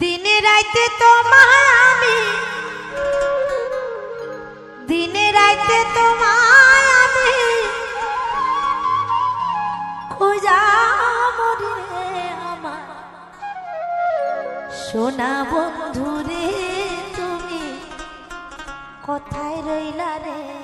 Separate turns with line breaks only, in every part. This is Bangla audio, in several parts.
দিনে রাইতে তোমায় আমি দিনে রাইতে তোমায় আমি খোঁজা মরি আমার, সোনা বন্ধু রে তুমি, কোথায় রইলা রে?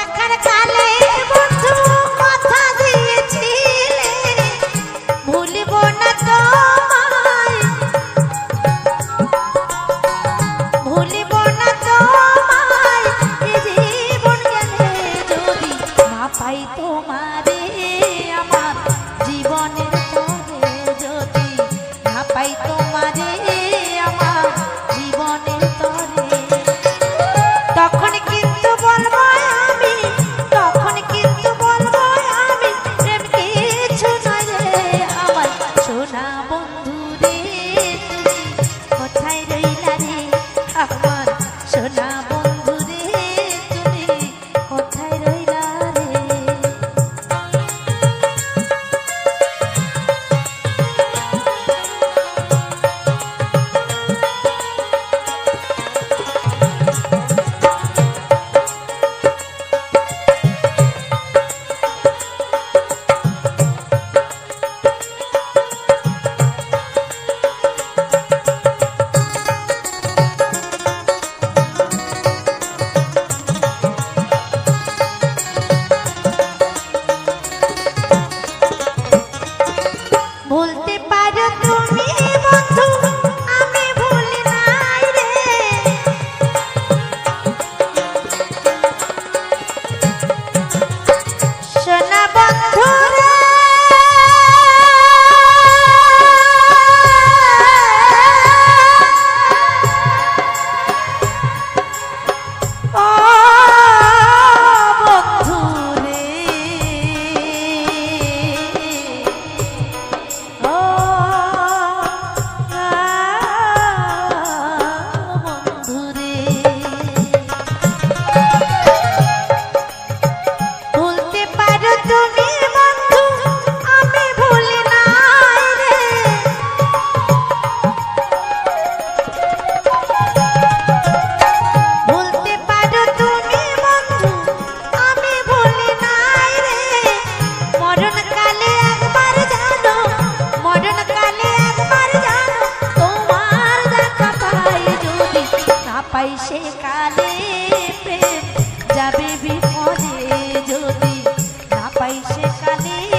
কালী